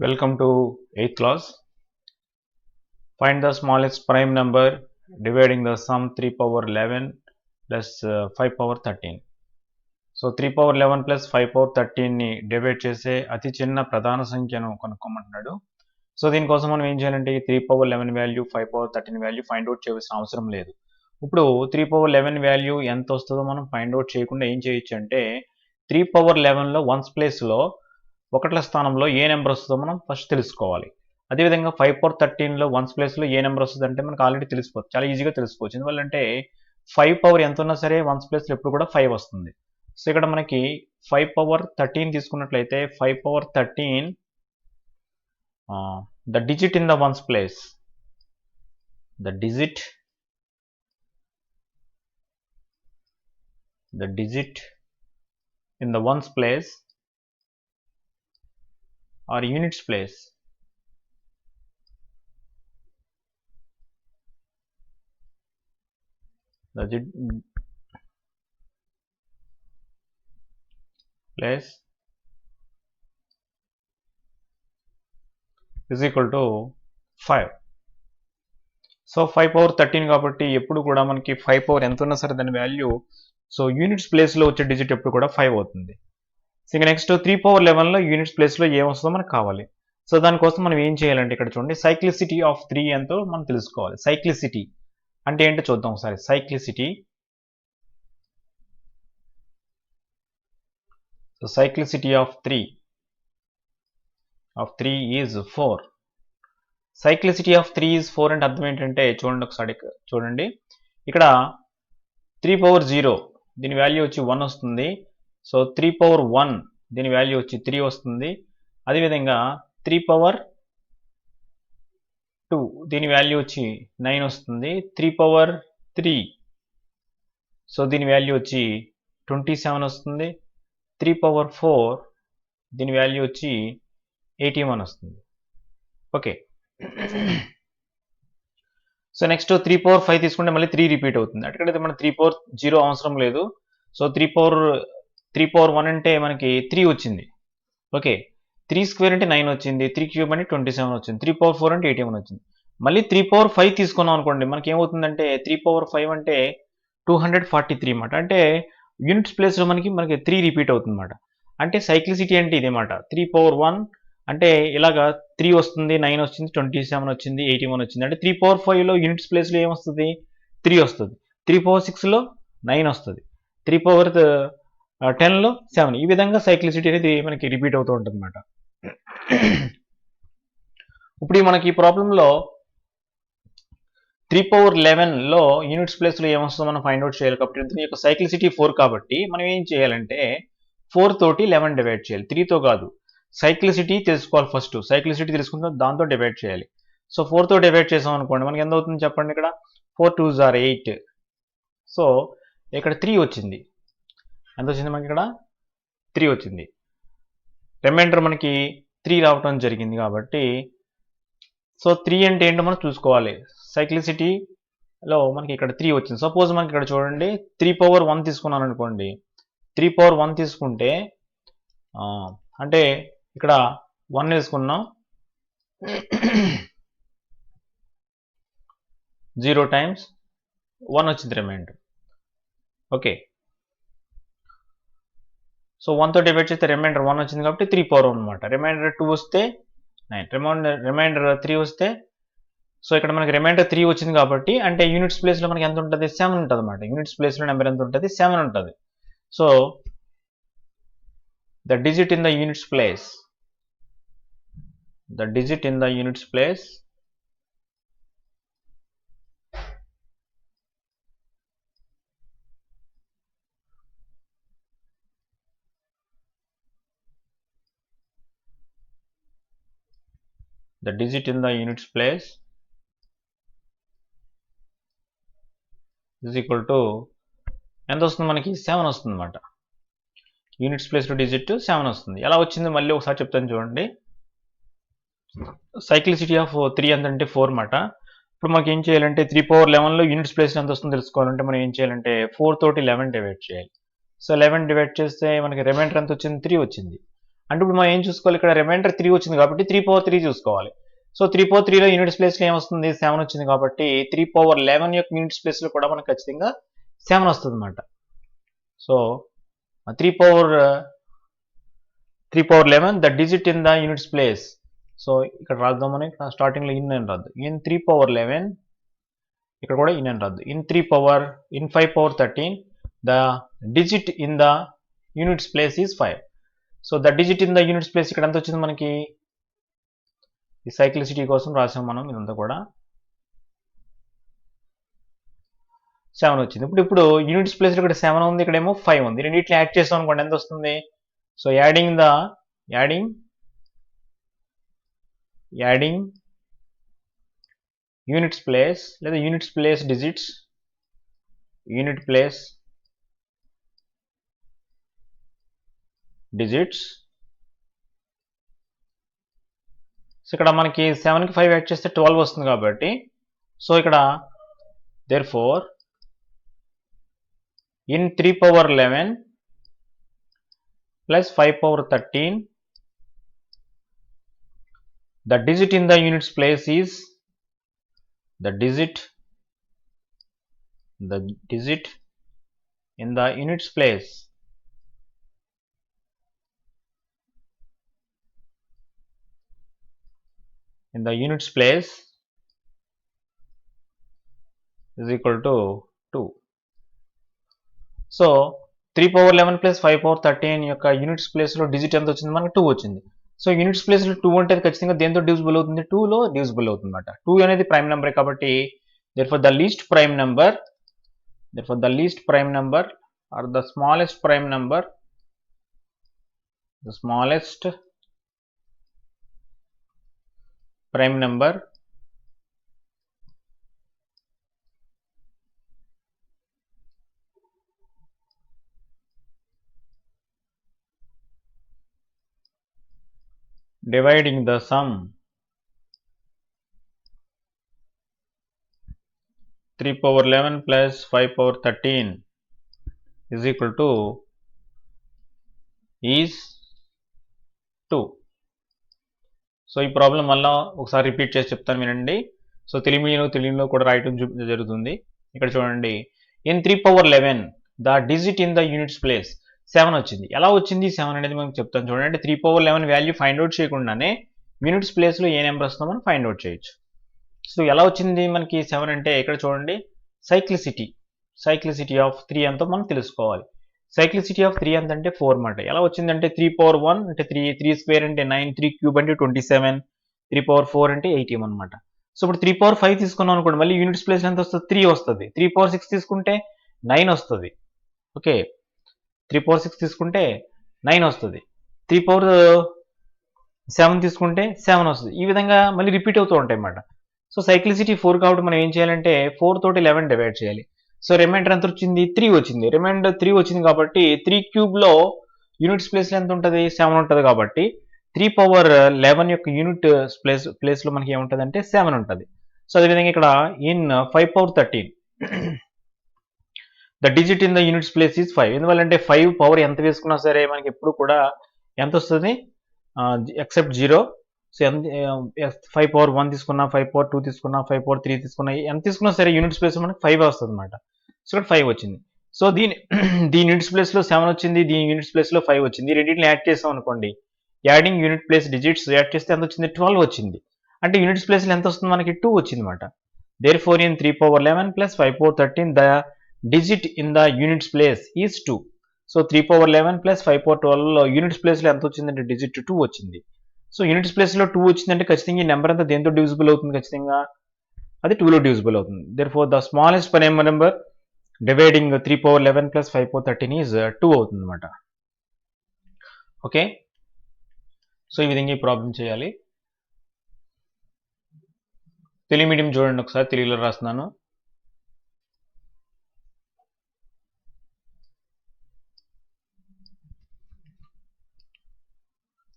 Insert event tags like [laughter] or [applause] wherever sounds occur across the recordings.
Welcome to 8th class. Find the smallest prime number dividing the sum 3 power 11 plus uh, 5 power 13. So three power eleven plus five power థర్టీన్ని divide చేసే అతి చిన్న ప్రధాన సంఖ్యను కనుక్కోమంటున్నాడు so దీనికోసం మనం ఏం చేయాలంటే three power eleven value five power thirteen value find out చేయాల్సిన అవసరం లేదు ఇప్పుడు త్రీ పవర్ లెవెన్ వాల్యూ ఎంత వస్తుందో మనం ఫైండ్ అవుట్ చేయకుండా ఏం చేయొచ్చు అంటే త్రీ పవర్ లెవెన్లో వన్స్ ప్లేస్లో ఒకట్ల స్థానంలో ఏ నెంబర్ వస్తుందో మనం ఫస్ట్ తెలుసుకోవాలి. అదేవిధంగా ఫైవ్ పవర్ థర్టీన్లో వన్స్ ప్లేస్లో ఏ నెంబర్ వస్తుంది అంటే మనకు ఆల్రెడీ తెలిసిపోతుంది చాలా ఈజీగా తెలుసుకోవచ్చు. ఎందువల్లంటే ఫైవ్ పవర్ ఎంత ఉన్నా సరే వన్స్ ప్లేస్లో ఎప్పుడు కూడా ఫైవ్ వస్తుంది. సో ఇక్కడ మనకి ఫైవ్ పవర్ థర్టీన్ తీసుకున్నట్లయితే five power thirteen the digit in the ones place the digit the digit in the ones place or units place Does it place is equal to 5 so five power thirteen కాబట్టి ఎప్పుడు కూడా మనకి five power ఎంత ఉన్నా సరే దాని value so units ప్లేస్లో వచ్చే డిజిట్ ఎప్పుడు కూడా ఫైవ్ అవుతుంది. ఇంకా నెక్స్ట్ త్రీ పవర్ లెవెన్లో యూనిట్స్ ప్లేస్లో ఏమొస్తుందో మనకు కావాలి. సో దానికోసం మనం ఏం చేయాలంటే ఇక్కడ చూడండి సైక్లిసిటీ ఆఫ్ త్రీ ఎంతో మనం తెలుసుకోవాలి. సైక్లిసిటీ అంటే ఏంటో చూద్దాం ఒకసారి. Cyclicity so cyclicity of three of three is four cyclicity of three is four అంటే అర్థం ఏంటంటే చూడండి ఒకసారి చూడండి. ఇక్కడ త్రీ పవర్ జీరో దీని వాల్యూ వచ్చి వన్ వస్తుంది. సో త్రీ పవర్ వన్ దీని వాల్యూ వచ్చి త్రీ వస్తుంది. అదేవిధంగా త్రీ పవర్ టూ దీని వాల్యూ వచ్చి నైన్ వస్తుంది. త్రీ పవర్ త్రీ సో దీని వాల్యూ వచ్చి ట్వంటీ సెవెన్ వస్తుంది. త్రీ పవర్ ఫోర్ దీని వాల్యూ వచ్చి ఎయిటీ వన్ వస్తుంది. Okay. So next three power five తీసుకుంటే మళ్ళీ త్రీ రిపీట్ అవుతుంది. అక్కడైతే మన త్రీ పవర్ జీరో అవసరం లేదు. So three power three power one అంటే మనకి త్రీ వచ్చింది. ఓకే. త్రీ స్క్వేర్ అంటే నైన్ వచ్చింది. త్రీ క్యూబ్ అంటే ట్వంటీ సెవెన్ వచ్చింది. త్రీ పవర్ ఫోర్ అంటే ఎయిటీ వన్ వచ్చింది. మళ్ళీ త్రీ పవర్ ఫైవ్ తీసుకున్నాం అనుకోండి మనకి ఏమవుతుందంటే త్రీ పవర్ ఫైవ్ అంటే టూ హండ్రెడ్ ఫార్టీ త్రీ అనమాట అంటే యూనిట్స్ ప్లేస్లో మనకి మనకి త్రీ రిపీట్ అవుతుంది అనమాట అంటే సైక్లిసిటీ అంటే ఇదేమాట త్రీ పవర్ వన్ అంటే ఇలాగా త్రీ వస్తుంది నైన్ వచ్చింది ట్వంటీ సెవెన్ వచ్చింది ఎయిటీ వన్ వచ్చింది. అంటే త్రీ పవర్ ఫైవ్లో యూనిట్స్ ప్లేస్లో ఏమొస్తుంది? త్రీ వస్తుంది. త్రీ పవర్ సిక్స్లో నైన్ వస్తుంది. త్రీ పవర్ టెన్లో సెవెన్ ఈ విధంగా సైక్లిసిటీ అనేది మనకి రిపీట్ అవుతూ ఉంటుంది అనమాట ఇప్పుడు మనకి ఈ ప్రాబ్లంలో త్రీ పవర్ లెవెన్లో యూనిట్స్ ప్లేస్లో ఏమొస్తుందో మనం ఫైండ్ అవుట్ చేయాలి కాబట్టి దీని యొక్క సైక్లిసిటీ ఫోర్ కాబట్టి మనం ఏం చేయాలంటే ఫోర్ తోటి లెవెన్ డివైడ్ చేయాలి. త్రీతో కాదు. సైక్లిసిటీ తెలుసుకోవాలి ఫస్ట్ సైక్లిసిటీ తెలుసుకుంటే దాంతో డివైడ్ చేయాలి. సో ఫోర్తో డివైడ్ చేసాం అనుకోండి మనకి ఎంత అవుతుంది చెప్పండి ఇక్కడ? ఫోర్ టూ జార్ ఎయిట్ సో ఇక్కడ త్రీ వచ్చింది. ఎంత వచ్చింది మనకి ఇక్కడ? త్రీ వచ్చింది. రిమైండర్ మనకి త్రీ రావటం జరిగింది కాబట్టి సో త్రీ అంటే ఏంటో మనం చూసుకోవాలి. సైక్లిసిటీలో మనకి ఇక్కడ త్రీ వచ్చింది. సపోజ్ మనకి ఇక్కడ చూడండి త్రీ పవర్ వన్ తీసుకున్నాను అనుకోండి. త్రీ పవర్ వన్ తీసుకుంటే అంటే ఇక్కడ వన్ వేసుకున్నాం. జీరో టైమ్స్ వన్ వచ్చింది రిమైండర్ ఓకే సో వన్తో డివైడ్ చేస్తే రిమైండర్ వన్ వచ్చింది కాబట్టి త్రీ పవర్ వన్ అనమాట రిమైండర్ టూ వస్తే నైన్ రిమైండర్ రిమైండర్ త్రీ వస్తే సో ఇక్కడ మనకి రిమైండర్ త్రీ వచ్చింది కాబట్టి అంటే యూనిట్స్ ప్లేస్లో మనకి ఎంత ఉంటుంది? సెవెన్ ఉంటుంది అనమాట యూనిట్స్ ప్లేస్లో నెంబర్ ఎంత ఉంటుంది? సెవెన్ ఉంటుంది. So the digit in the units place the digit in the units place the digit in the units place is equal to ఎంత వస్తుంది మనకి? సెవెన్ వస్తుంది అనమాట యూనిట్స్ ప్లేస్లో డిజిట్ సెవెన్ వస్తుంది. ఎలా వచ్చింది? మళ్ళీ ఒకసారి చెప్తాను చూడండి. సైక్లిసిటీ ఆఫ్ త్రీ ఎంత ఫోర్ అనమాట ఇప్పుడు మనకి ఏం చేయాలంటే త్రీ పవర్ లెవెన్లో యూనిట్స్ ప్లేస్ ఎంత వస్తుందో తెలుసుకోవాలంటే మనం ఏం చేయాలంటే ఫోర్ తోటి లెవెన్ డివైడ్ చేయాలి. సో లెవెన్ డివైడ్ చేస్తే మనకి రిమైండర్ ఎంత వచ్చింది? త్రీ వచ్చింది. అంటే ఇప్పుడు మనం ఏం చూసుకోవాలి? ఇక్కడ రిమైండర్ త్రీ వచ్చింది కాబట్టి త్రీ పవర్ త్రీ చూసుకోవాలి. సో త్రీ పవర్ త్రీలో యూనిట్స్ ప్లేస్లో ఏమొస్తుంది? సెవెన్ వచ్చింది కాబట్టి త్రీ పవర్ లెవెన్ యొక్క యూనిట్స్ ప్లేస్లో కూడా మనకు ఖచ్చితంగా సెవెన్ వస్తుంది అనమాట so three power three power eleven the digit in the units place so ఇక్కడ రాద్దామని ఇక్కడ స్టార్టింగ్లో ఇన్ అని రాద్దు. ఇన్ త్రీ పవర్ లెవెన్ ఇక్కడ కూడా ఇన్ అని రాద్దు. In three power in five power thirteen the digit in the units place is five so the digit in the units place ఇక్కడ ఎంత వచ్చింది మనకి? ఈ సైక్లిసిటీ కోసం రాసాం మనం ఇదంతా కూడా. సెవెన్ వచ్చింది. ఇప్పుడు ఇప్పుడు యూనిట్స్ ప్లేస్ ఇక్కడ సెవెన్ ఉంది ఇక్కడేమో ఫైవ్ ఉంది. రెండింటిని యాడ్ చేస్తాం అనుకోండి ఎంత వస్తుంది? So adding the adding adding units place లేదా units place digits unit place digits so ఇక్కడ మనకి సెవెన్కి ఫైవ్ యాడ్ చేస్తే ట్వెల్వ్ వస్తుంది కాబట్టి సో ఇక్కడ therefore in three power eleven plus five power thirteen the digit in the units place is the digit the digit in the units place. In the units place is equal to 2 so three power eleven plus five power thirteen యొక్క units ప్లేస్లో digit ఎంత వచ్చింది? మనకు two వచ్చింది. So units ప్లేస్లో two అంటే ఖచ్చితంగా దేంతో డివిజిబుల్ అవుతుంది? టూలో డివిజిబుల్ అవుతుంది అనమాట టూ అనేది ప్రైమ్ నెంబర్ కాబట్టి therefore the least prime number therefore the least prime number or the smallest prime number the smallest prime number. Dividing the sum. 3 power 11 plus 5 power 13 is equal to is 2 so ఈ problem మళ్ళీ ఒకసారి repeat చేసి చెప్తాను వినండి. So తెలుగులో తెలుగులో కూడా రాయటం జరుగుతుంది. ఇక్కడ చూడండి. In three power eleven the digit in the units place seven వచ్చింది. ఎలా వచ్చింది? సెవెన్ అనేది మనకు చెప్తాను చూడండి. Three power eleven value find out చేయకుండానే యూనిట్స్ ప్లేస్లో ఏ నెంబర్ వస్తుందో మనం ఫైండ్ అవుట్ చేయొచ్చు. సో ఎలా వచ్చింది మనకి సెవెన్ అంటే ఇక్కడ చూడండి. సైక్లిసిటీ సైక్లిసిటీ ఆఫ్ త్రీ ఎంతో మనం తెలుసుకోవాలి. సైక్లిసిటీ ఆఫ్ త్రీ ఎంత అంటే ఫోర్ మాట ఎలా వచ్చిందంటే త్రీ పవర్ వన్ అంటే త్రీ త్రీ స్క్వేర్ అంటే నైన్ త్రీ క్యూబ్ అంటే twenty seven three power four అంటే ఎయిటీన్ అనమాట సో ఇప్పుడు త్రీ పవర్ ఫైవ్ తీసుకున్నాం అనుకోండి మళ్ళీ యూనిట్స్ ప్లేస్ ఎంత వస్తుంది త్రీ వస్తుంది. త్రీ పవర్ సిక్స్ తీసుకుంటే నైన్ వస్తుంది. ఓకే త్రీ పవర్ సిక్స్ తీసుకుంటే నైన్ వస్తుంది. త్రీ పవర్ సెవెన్ తీసుకుంటే సెవెన్ వస్తుంది. ఈ విధంగా మళ్ళీ రిపీట్ అవుతూ ఉంటాయి అన్నమాట సో సైక్లిసిటీ ఫోర్ కాబట్టి మనం ఏం చేయాలంటే ఫోర్ తోటి లెవెన్ డివైడ్ చేయాలి. సో రిమైండర్ ఎంత వచ్చింది? త్రీ వచ్చింది. రిమైండర్ త్రీ వచ్చింది కాబట్టి త్రీ క్యూబ్లో యూనిట్స్ ప్లేస్లో ఎంత ఉంటుంది సెవెన్ ఉంటుంది కాబట్టి త్రీ పవర్ లెవెన్ యొక్క యూనిట్ ప్లేస్ ప్లేస్లో మనకి ఏముంటుంది అంటే సెవెన్ ఉంటుంది. సో అదేవిధంగా ఇక్కడ in five power thirteen the digit in the units place is five ఎందువల్లంటే ఫైవ్ పవర్ ఎంత వేసుకున్నా సరే మనకి ఎప్పుడు కూడా ఎంత వస్తుంది? ఎక్సెప్ట్ జీరో సో ఎంత ఫైవ్ పవర్ వన్ తీసుకున్నా ఫైవ్ పవర్ టూ తీసుకున్నా ఫైవ్ పవర్ త్రీ తీసుకున్నా ఎంత తీసుకున్నా సరే యూనిట్స్ ప్లేస్ మనకి ఫైవ్ వస్తుంది అనమాట సో ఇక్కడ ఫైవ్ వచ్చింది. సో దీని [clears throat] దీని యూనిట్స్ ప్లేస్లో సెవెన్ వచ్చింది దీని యూనిట్స్ ప్లేస్లో ఫైవ్ వచ్చింది. రెండింటిని యాడ్ చేసాం అనుకోండి adding unit place digits add చేస్తే ఎంత వచ్చింది? ట్వెల్వ్ వచ్చింది. అంటే యూనిట్స్ ప్లేస్లో ఎంత వస్తుంది మనకి? టూ వచ్చింది అనమాట therefore in three power eleven plus five power thirteen the digit in the units place is two so three power eleven plus five power ట్వెల్వ్లో units ప్లేస్లో ఎంత వచ్చిందంటే డిజిట్ టూ వచ్చింది. సో యూనిట్స్ ప్లేస్లో టూ వచ్చిందంటే ఖచ్చితంగా ఈ నెంబర్ అంతా దేంతో డివిజిబుల్ అవుతుంది ఖచ్చితంగా? అది టూలో డివిజిబుల్ అవుతుంది. Therefore the smallest per number dividing three power eleven plus five power thirteen is two అవుతుంది అనమాట ఓకే సో ఈ విధంగా ఈ ప్రాబ్లం చేయాలి. తెలుగు మీడియం చూడండి ఒకసారి తెలుగులో రాస్తున్నాను.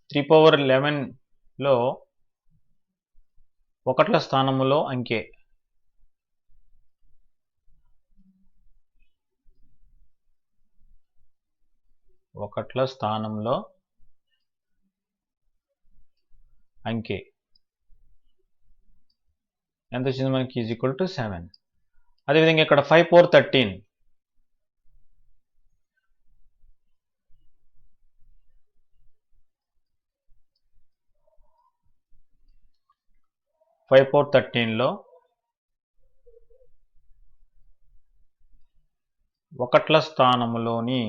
త్రీ పవర్ లెవెన్లో ఒకట్ల స్థానములో అంకె. ఒకట్ల స్థానంలో అంకె. ఎంత వచ్చింది మనకి? Is equal to seven. అదేవిధంగా ఇక్కడ five four thirteen. Five four థర్టీన్లో ఒకట్ల స్థానములోని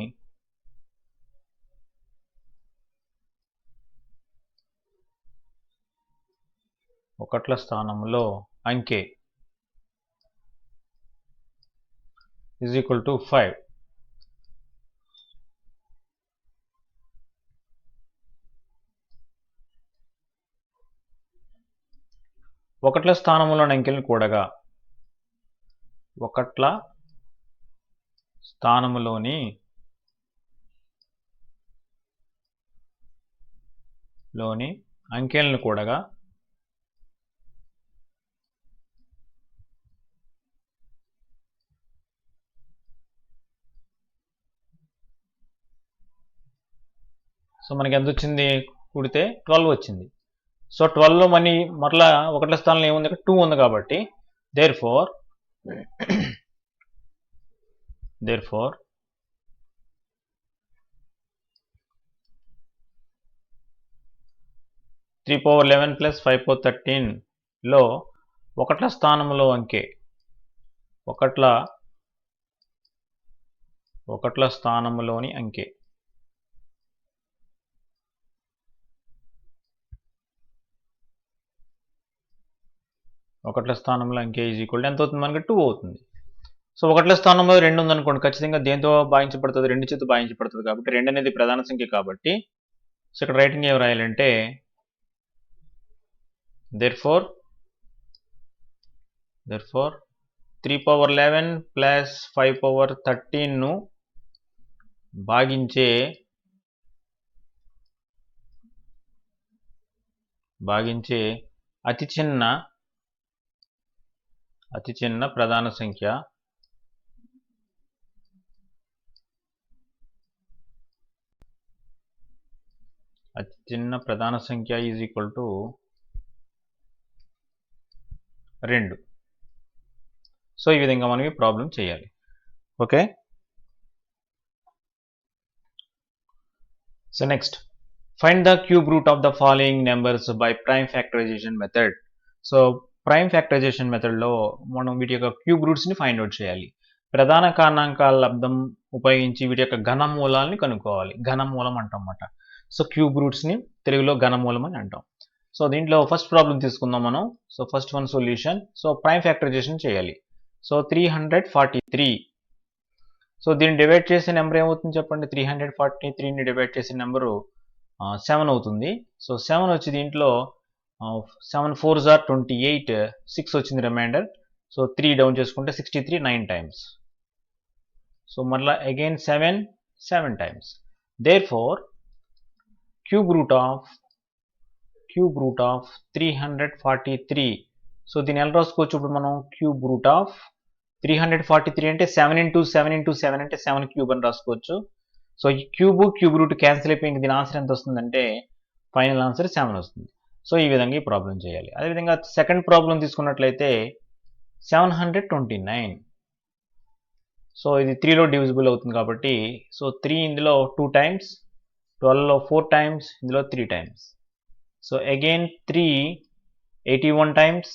ఒకట్ల స్థానంలో అంకె ఈజ్ ఈక్వల్ టు ఫైవ్. ఒకట్ల స్థానంలోని అంకెలను కూడగా. ఒకట్ల స్థానములోని లోని అంకెలను కూడగా. సో మనకి ఎంత వచ్చింది? కూడితే ట్వెల్వ్ వచ్చింది. సో ట్వెల్వ్లో మనీ మరలా ఒకట్ల స్థానంలో ఏముంది? ఇక్కడ టూ ఉంది కాబట్టి therefore therefore three power eleven plus five power థర్టీన్లో ఒకట్ల స్థానంలో అంకే ఒకట్ల ఒకట్ల స్థానంలోని అంకే. ఒకట్ల స్థానంలో ఇంకే ఈజ్ ఈక్వల్ ఎంత అవుతుంది మనకి? టూ అవుతుంది. సో ఒకట్ల స్థానంలో రెండు ఉందనుకోండి ఖచ్చితంగా దేంతో భావించబడుతుంది? రెండు చేత భావించబడుతుంది కాబట్టి రెండు అనేది ప్రధాన సంఖ్య కాబట్టి. సో ఇక్కడ రైటింగ్ ఏం రాయాలంటే therefore therefore three power eleven plus five power థర్టీన్ను భాగించే భాగించే అతి చిన్న అతి చిన్న ప్రధాన సంఖ్య. అతి చిన్న ప్రధాన సంఖ్య ఈజ్ ఈక్వల్ టు రెండు. సో ఈ విధంగా మనం ఈ ప్రాబ్లం చేయాలి. Okay so next find the cube root of the following numbers by prime factorization method so prime factorization మెథడ్లో మనం వీటి యొక్క క్యూబ్ రూట్స్ని ఫైండ్ అవుట్ చేయాలి. ప్రధాన కారణాంకాల లబ్ధం ఉపయోగించి వీటి యొక్క ఘనమూలాలని కనుక్కోవాలి. ఘనమూలం అంటాం అన్నమాట. సో క్యూబ్ రూట్స్ని తెలుగులో ఘనమూలం అని అంటాం. సో దీంట్లో ఫస్ట్ ప్రాబ్లం తీసుకుందాం మనం. So first one solution. So prime factorization చేయాలి. So three hundred forty three. So దీన్ని డివైడ్ చేసే నెంబర్ ఏమవుతుంది చెప్పండి? త్రీ హండ్రెడ్ ఫార్టీ త్రీని డివైడ్ చేసే నెంబరు సెవెన్ అవుతుంది. సో సెవెన్ వచ్చి దీంట్లో సెవెన్ ఫోర్ జార్ ట్వంటీ ఎయిట్ సిక్స్ వచ్చింది రిమైండర్. సో త్రీ డౌన్ చేసుకుంటే sixty three nine times. So మరలా again seven seven times. Therefore cube root of cube root of three hundred forty three so దీన్ని ఎలా రాసుకోవచ్చు? ఇప్పుడు మనం cube root of three hundred forty three అంటే seven into seven into seven అంటే seven cube అని రాసుకోవచ్చు. సో ఈ క్యూబ్ క్యూబ్ రూట్ క్యాన్సిల్ అయిపోయి దీని ఆన్సర్ ఎంత వస్తుందంటే ఫైనల్ ఆన్సర్ సెవెన్ వస్తుంది. సో ఈ విధంగా ఈ ప్రాబ్లం చేయాలి. అదేవిధంగా సెకండ్ ప్రాబ్లం తీసుకున్నట్లయితే seven hundred twenty nine. So ఇది త్రీలో డివిజిబుల్ అవుతుంది కాబట్టి సో త్రీ ఇందులో టూ టైమ్స్ ట్వెల్వ్లో ఫోర్ టైమ్స్ ఇందులో three times. So again three eighty one times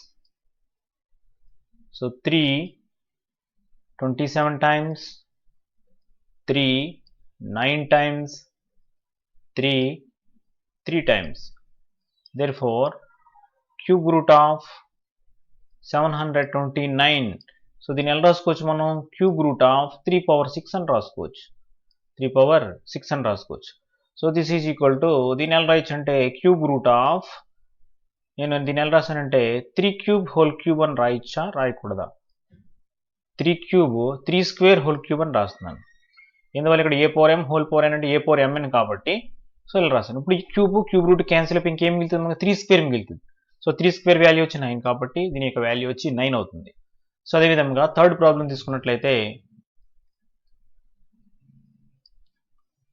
so three twenty seven times three nine times three three times. Therefore cube root of 729 so దీన్ని ఎలా రాసుకోవచ్చు మనం? Cube root of three power six అని రాసుకోవచ్చు. Three power six అని రాసుకోవచ్చు. So this is equal to దీని ఎలా రాయొచ్చు అంటే క్యూబ్ రూట్ ఆఫ్ నేను దీన్ని ఎలా రాశానంటే త్రీ క్యూబ్ హోల్ క్యూబ్ అని రాయొచ్చా? రాయకూడదా? Three cube three square whole cube అని రాస్తున్నాను. ఎందువల్ల ఇక్కడ a power m whole power n అంటే ఏ పవర్ ఎంఎన్ కాబట్టి సో ఇలా రాశాను. ఇప్పుడు ఈ క్యూబ్ క్యూబ్ రూట్ క్యాన్సిల్ అయిపోయి ఇంకేం మిగులుతుంది? మనకు త్రీ స్క్వేర్ మిగులుతుంది. సో త్రీ స్క్వేర్ వాల్యూ వచ్చి నైన్ కాబట్టి దీని యొక్క వాల్యూ వచ్చి నైన్ అవుతుంది. సో అదేవిధంగా థర్డ్ ప్రాబ్లం తీసుకున్నట్లయితే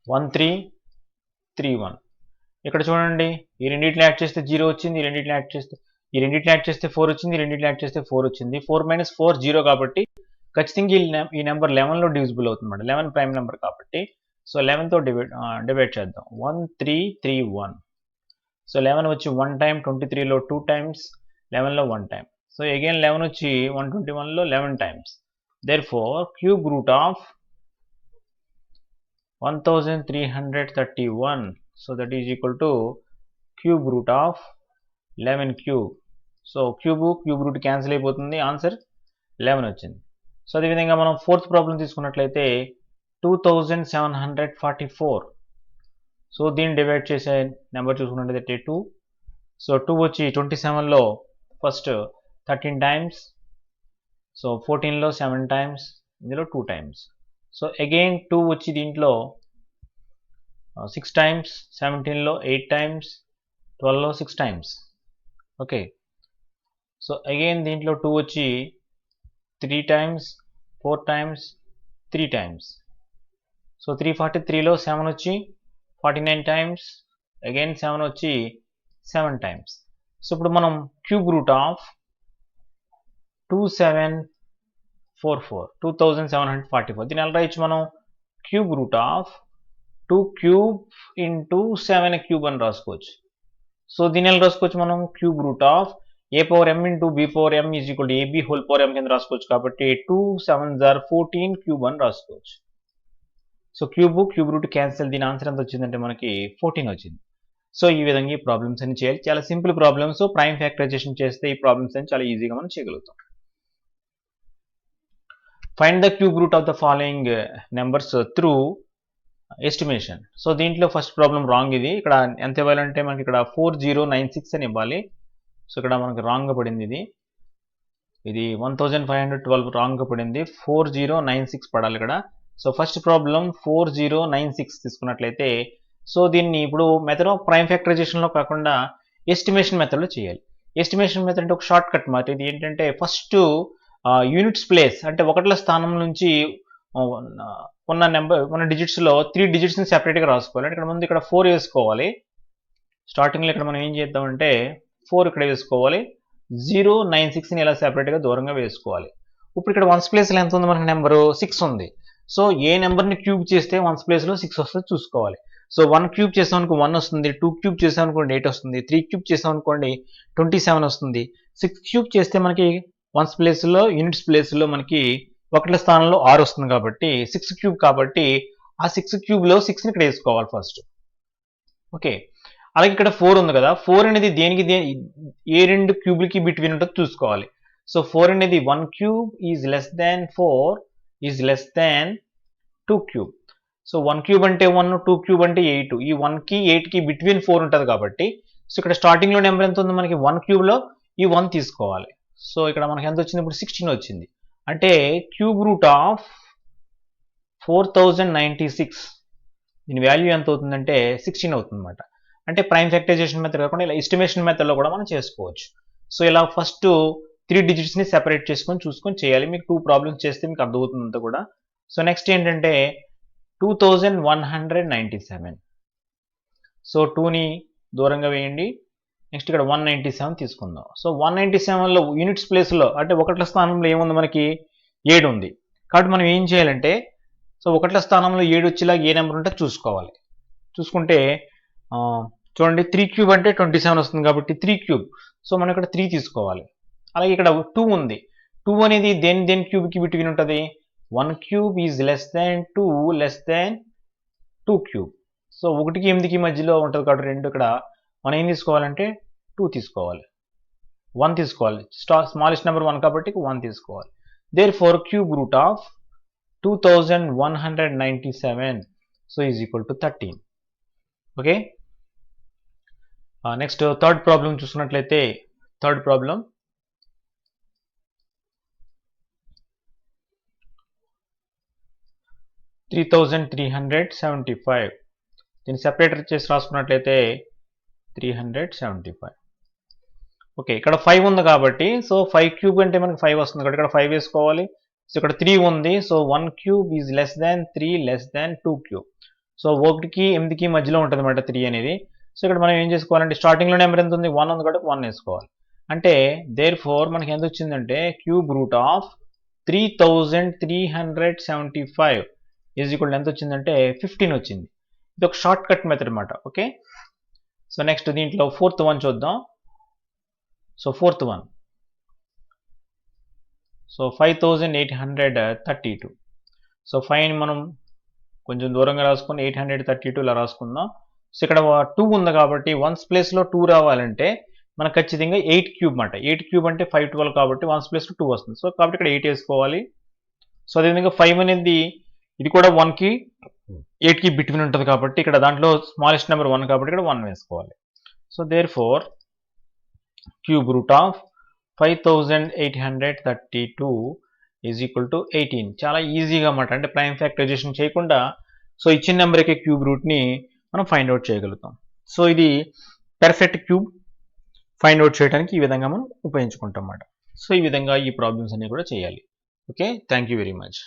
వన్ త్రీ త్రీ వన్ ఇక్కడ చూడండి. ఈ రెండింటిని యాడ్ చేస్తే జీరో వచ్చింది ఈ రెండింటిని యాడ్ చేస్తే ఈ రెండింటిని యాడ్ చేస్తే ఫోర్ వచ్చింది ఈ రెండింటిని యాడ్ చేస్తే ఫోర్ వచ్చింది. ఫోర్ మైనస్ ఫోర్ జీరో కాబట్టి ఖచ్చితంగా ఈ నెంబర్ లెవెన్లో డివిజిబుల్ అవుతుంది అనమాట లెవెన్ ప్రైమ్ నెంబర్ కాబట్టి సో లెవెన్తో డివైడ్ డివైడ్ చేద్దాం. One three three one so eleven వచ్చి వన్ టైం ట్వంటీ త్రీలో two times లెవెన్లో one time so again eleven వచ్చి వన్ ట్వంటీ వన్లో eleven times therefore cube root of one thousand three hundred thirty one so that is equal to cube root of eleven cube so cube cube root cancel అయిపోతుంది. Answer eleven వచ్చింది. So అదేవిధంగా మనం fourth problem తీసుకున్నట్లయితే two thousand seven hundred forty four so దీన్ని divide చేసే number చూసుకున్నట్లయితే two so two వచ్చి twenty సెవెన్లో ఫస్ట్ థర్టీన్ టైమ్స్ సో ఫోర్టీన్లో సెవెన్ టైమ్స్ ఇందులో two times so again two వచ్చి దీంట్లో సిక్స్ టైమ్స్ సెవెంటీన్లో eight times ట్వెల్వ్లో six times okay so again దీంట్లో టూ వచ్చి three times four times three times so three forty త్రీలో seven వచ్చి forty nine times again seven వచ్చి seven times so ఇప్పుడు మనం cube root of two seven four four two thousand seven hundred forty four దీని ఎలా ఇచ్చి మనం? Cube root of two cube into seven cube అని రాసుకోవచ్చు. సో దీని ఎలా రాసుకోవచ్చు మనం? Cube root of a power m into b power m is equal a b whole power m కింద రాసుకోవచ్చు కాబట్టి టూ సెవెన్ జార్ ఫోర్టీన్ క్యూబ్ అని రాసుకోవచ్చు. So cube cube root cancel దీని ఆన్సర్ ఎంత వచ్చిందంటే మనకి ఫోర్టీన్ వచ్చింది. సో ఈ విధంగా ఈ ప్రాబ్లమ్స్ అని చేయాలి. చాలా సింపుల్ ప్రాబ్లమ్స్. ప్రైమ్ ఫ్యాక్టరైజేషన్ చేస్తే ఈ ప్రాబ్లమ్స్ అని చాలా ఈజీగా మనం చేయగలుగుతాం. Find the cube root of the following numbers through estimation. So దీంట్లో ఫస్ట్ ప్రాబ్లం రాంగ్ ఇది. ఇక్కడ ఎంత ఇవ్వాలంటే మనకి ఇక్కడ ఫోర్ జీరో నైన్ సిక్స్ అని ఇవ్వాలి. సో ఇక్కడ మనకి రాంగ్గా పడింది ఇది. ఇది one thousand five hundred twelve రాంగ్గా పడింది. ఫోర్ జీరో నైన్ సిక్స్ పడాలి ఇక్కడ. So first problem four zero nine six తీసుకున్నట్లయితే సో దీన్ని ఇప్పుడు మెథడ్ ఆఫ్ ప్రైమ్ ఫ్యాక్టరైజేషన్లో కాకుండా ఎస్టిమేషన్ మెథడ్లో చేయాలి. ఎస్టిమేషన్ మెథడ్ అంటే ఒక షార్ట్ కట్ మాట ఇది ఏంటంటే ఫస్ట్ యూనిట్స్ ప్లేస్ అంటే ఒకట్ల స్థానం నుంచి ఉన్న నెంబర్ ఉన్న డిజిట్స్లో త్రీ డిజిట్స్ని సెపరేట్గా రాసుకోవాలి. అంటే ఇక్కడ ముందు ఇక్కడ ఫోర్ వేసుకోవాలి. స్టార్టింగ్లో ఇక్కడ మనం ఏం చేద్దామంటే ఫోర్ ఇక్కడ వేసుకోవాలి. జీరో నైన్ సిక్స్ని ఇలా సెపరేట్గా దూరంగా వేసుకోవాలి. ఇప్పుడు ఇక్కడ వన్స్ ప్లేస్లో ఎంత ఉంది మనకి నెంబరు సిక్స్ ఉంది. సో ఏ నెంబర్ని క్యూబ్ చేస్తే వన్స్ ప్లేస్లో సిక్స్ వస్తుంది చూసుకోవాలి. సో వన్ క్యూబ్ చేసాం అనుకో వన్ వస్తుంది టూ క్యూబ్ చేసాం అనుకోండి ఎయిట్ వస్తుంది త్రీ క్యూబ్ చేసాం అనుకోండి ట్వంటీ సెవెన్ వస్తుంది. సిక్స్ క్యూబ్ చేస్తే మనకి వన్స్ ప్లేస్లో యూనిట్స్ ప్లేస్లో మనకి ఒకటి స్థానంలో ఆరు వస్తుంది కాబట్టి సిక్స్ క్యూబ్ కాబట్టి ఆ సిక్స్ క్యూబ్లో సిక్స్ని ఇక్కడ వేసుకోవాలి ఫస్ట్. ఓకే. అలాగే ఇక్కడ ఫోర్ ఉంది కదా ఫోర్ అనేది దేనికి దే ఏ రెండు క్యూబ్లకి బిట్వీన్ ఉంటుందో చూసుకోవాలి. సో ఫోర్ అనేది one cube is less than four is less than two cube so one cube అంటే వన్ టూ క్యూబ్ అంటే ఎయిట్ ఈ వన్కి ఎయిట్కి బిట్వీన్ ఫోర్ ఉంటుంది కాబట్టి సో ఇక్కడ స్టార్టింగ్లో నెంబర్ ఎంత ఉంది మనకి? వన్ క్యూబ్లో ఈ వన్ తీసుకోవాలి. సో ఇక్కడ మనకి ఎంత వచ్చింది? ఇప్పుడు సిక్స్టీన్ వచ్చింది. అంటే cube root of four thousand ninety six దీని వాల్యూ ఎంత అవుతుందంటే సిక్స్టీన్ అవుతుందన్నమాట. అంటే ప్రైమ్ ఫ్యాక్టరైజేషన్ మెథడ్ కాకుండా ఇలా ఎస్టిమేషన్ మెథడ్లో కూడా మనం చేసుకోవచ్చు. సో ఇలా ఫస్ట్ త్రీ డిజిట్స్ని సెపరేట్ చేసుకొని చూసుకొని చేయాలి. మీకు టూ ప్రాబ్లమ్స్ చేస్తే మీకు అర్థమవుతుంది అంతా కూడా. సో నెక్స్ట్ ఏంటంటే two thousand one hundred ninety seven so టూని దూరంగా వేయండి. నెక్స్ట్ ఇక్కడ వన్ నైంటీ సెవెన్ తీసుకుందాం సో వన్ నైంటీ సెవెన్లో యూనిట్స్ ప్లేస్లో అంటే ఒకట్ల స్థానంలో ఏముంది మనకి? ఏడు ఉంది. కాబట్టి మనం ఏం చేయాలంటే సో ఒకట్ల స్థానంలో ఏడు వచ్చేలాగా ఏ నెంబర్ ఉంటే చూసుకోవాలి. చూసుకుంటే చూడండి త్రీ క్యూబ్ అంటే ట్వంటీ సెవెన్ వస్తుంది కాబట్టి త్రీ క్యూబ్ సో మనం ఇక్కడ త్రీ తీసుకోవాలి. అలాగే ఇక్కడ టూ ఉంది. టూ అనేది దేని దేని క్యూబ్కి బిట్వీన్ ఉంటుంది? One cube is less than two less than two cube so ఒకటికి ఎనిమిదికి మధ్యలో ఉంటుంది కాబట్టి రెండు ఇక్కడ. మనం ఏం తీసుకోవాలంటే టూ తీసుకోవాలి. వన్ తీసుకోవాలి. స్టా స్మాలెస్ట్ నెంబర్ వన్ కాబట్టి వన్ తీసుకోవాలి. Therefore cube root of two thousand one hundred ninety seven so is equal to thirteen okay next third problem చూసుకున్నట్లయితే third problem three thousand three hundred seventy five. దీన్ని separator చేసి రాసుకున్నట్లయితే three hundred seventy five. Okay ఇక్కడ five ఉంది కాబట్టి so five cube అంటే మనకి five వస్తుంది కాబట్టి ఇక్కడ ఫైవ్ వేసుకోవాలి. సో ఇక్కడ త్రీ ఉంది so one cube is less than three less than two cube so ఒకటికి ఎనిమిదికి మధ్యలో ఉంటుంది అనమాట త్రీ అనేది. సో ఇక్కడ మనం ఏం చేసుకోవాలంటే స్టార్టింగ్లో నెంబర్ ఎంత ఉంది? వన్ ఉంది కాబట్టి వన్ వేసుకోవాలి. అంటే దేర్ ఫోర్ మనకి ఎంత వచ్చిందంటే cube root of three thousand three hundred seventy five is equal ఎంత వచ్చిందంటే ఫిఫ్టీన్ వచ్చింది. ఇది ఒక షార్ట్ కట్ మెథడ్ అనమాట ఓకే? సో నెక్స్ట్ దీంట్లో ఫోర్త్ వన్ చూద్దాం. So fourth one. So five thousand eight hundred thirty two. So five మనం కొంచెం దూరంగా రాసుకుని ఎయిట్ హండ్రెడ్ థర్టీ టూ ఇలా రాసుకుందాం. సో ఇక్కడ టూ ఉంది కాబట్టి వన్స్ ప్లేస్లో టూ రావాలంటే మనకు ఖచ్చితంగా ఎయిట్ క్యూబ్ అంట ఎయిట్ క్యూబ్ అంటే ఫైవ్ ట్వెల్వ్ కాబట్టి వన్స్ ప్లేస్లో టూ వస్తుంది. సో కాబట్టి ఇక్కడ ఎయిట్ వేసుకోవాలి. సో అదేవిధంగా ఫైవ్ అనేది ఇది కూడా వన్కి ఎయిట్కి బిట్వీన్ ఉంటుంది కాబట్టి ఇక్కడ దాంట్లో స్మాలెస్ట్ నెంబర్ వన్ కాబట్టి ఇక్కడ వన్ వేసుకోవాలి. So therefore cube root of five thousand eight hundred thirty two is equal to eighteen చాలా ఈజీగా అన్నమాట. అంటే ప్రైమ్ ఫ్యాక్టరైజేషన్ చేయకుండా సో ఇచ్చిన నెంబర్కి క్యూబ్ రూట్ని మనం ఫైండ్ అవుట్ చేయగలుగుతాం. సో ఇది పెర్ఫెక్ట్ క్యూబ్ ఫైండ్ అవుట్ చేయడానికి ఈ విధంగా మనం ఉపయోగించుకుంటాం అన్నమాట. సో ఈ విధంగా ఈ ప్రాబ్లమ్స్ అన్ని కూడా చేయాలి. Okay thank you very much